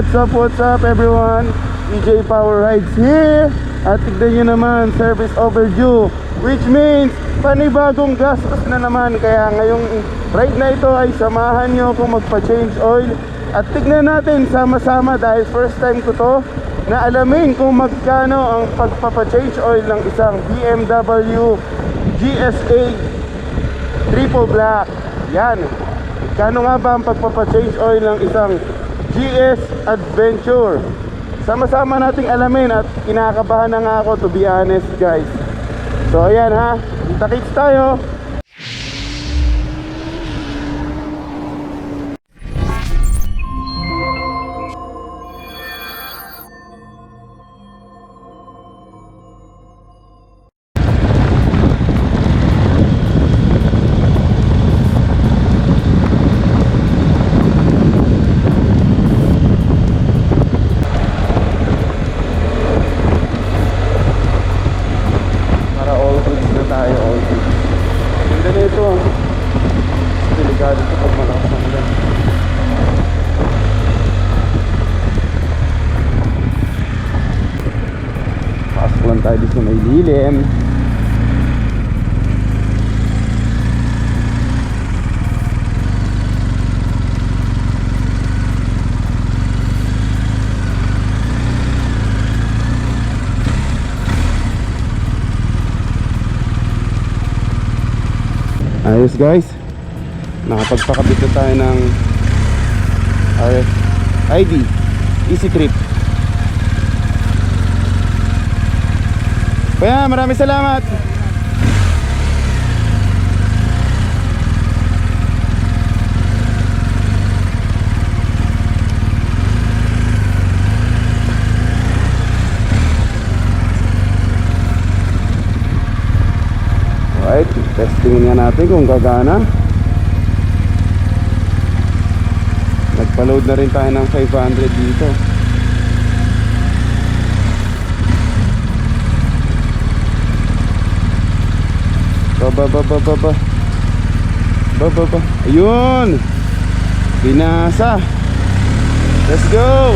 what's up, what's up everyone? EJ Power Rides here. At tignan nyo naman, service overdue Which means, panibagong gastos na naman. Kaya ngayong ride na ito ay samahan nyo kung magpa-change oil. At tignan natin sama-sama dahil first time ko to Na alamin kung magkano ang pagpapa-change oil ng isang BMW GSA Triple Black. Yan. Kano nga ba ang pagpapa-change oil ng isang GS Adventure? Sama-sama nating alamin at kinakabahan na nga ako to be honest guys. So ayan ha, kita-kits tayo. Delikado ito pag malakas ang ulan. Pasok lang tayo dito may lilim. Ayos guys. Nakapagpakabit na tayo ng RFID Easy Trip. Kaya maraming salamat. Alright, testingin nga natin kung gagana. Nagpa-load na rin tayo ng 500 dito. Ba ba ba ba ba ba. Ba ba ba. Ayun! Binasa! Let's go!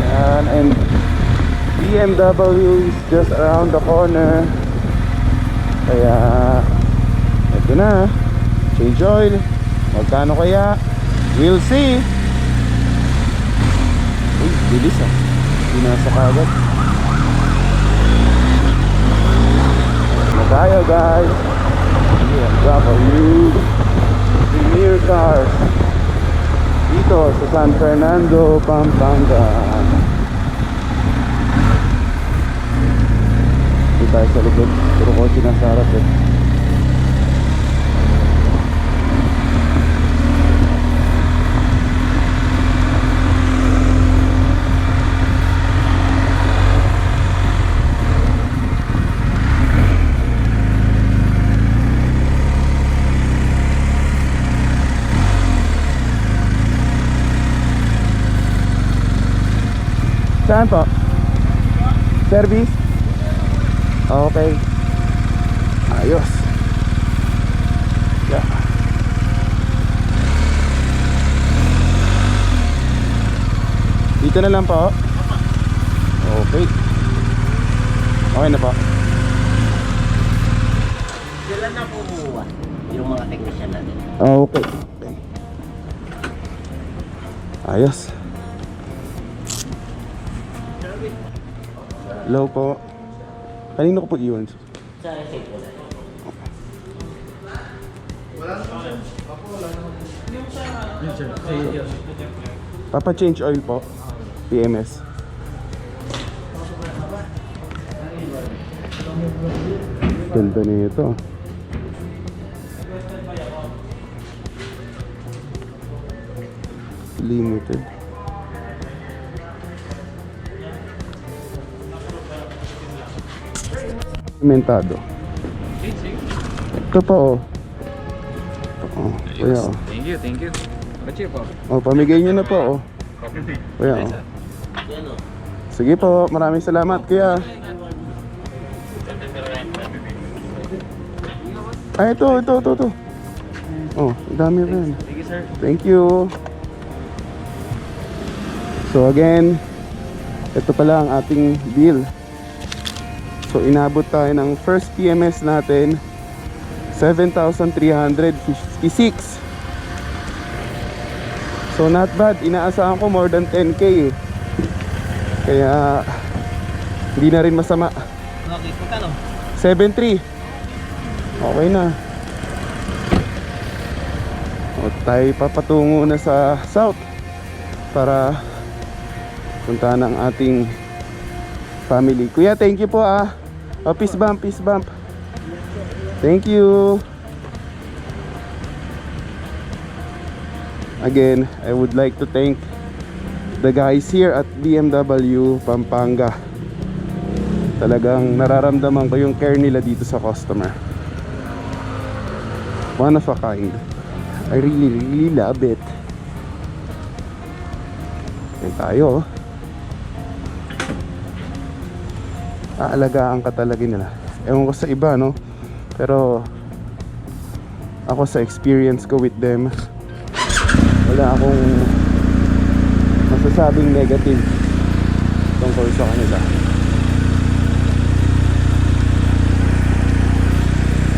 Yan, and BMW is just around the corner. Kaya, ito na. Change oil. Magkano kaya? We'll see. Uy, bilis ah. Pinasok agad. Na tayo guys. BMW Premier Cars dito sa San Fernando, Pampanga. Dito tayo sa likod. Puro ko sinasarap eh. Saan po? Service? Okay. Ayos. Yeah. Dito na lang po. Okay. Okay na po. Sila na kumuha yung mga technician natin. Okay. Ayos. Hello po. Kanino ko po iwan? Sa receipt ko. Papa change oil po. PMS. Ganda nito. Limited. Mentado. Ito pa oh. Oh, kuya oh. Thank you, thank you. Kacir po. Oh, pamigay niyo na po oh. Kuya oh. Sige po, maraming salamat kuya. Ay, ito, ito, ito, ito. Oh, dami rin. Thank you, sir. Thank you. So again, ito pala ang ating bill. So inabot tayo ng first PMS natin 7,356. So not bad, inaasahan ko more than 10k eh. Kaya hindi na rin masama. Okay, magkano? 7-3 Okay na o, tayo papatungo na sa south para puntahan ang ating family. Kuya thank you po ah. Oh, peace bump peace bump. Thank you. Again I would like to thank the guys here at BMW Pampanga. Talagang nararamdaman ko yung care nila dito sa customer. One of a kind. I really really love it. Yan tayo. oh. Aalagaan ka talaga nila ewan ko sa iba no pero ako sa experience ko with them wala akong masasabing negative tungkol sa kanila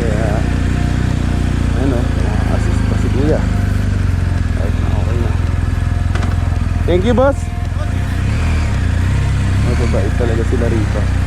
Kaya, ano, assist pa si Kuya. Kahit na okay na. Thank you, boss. Mababait talaga sila rito.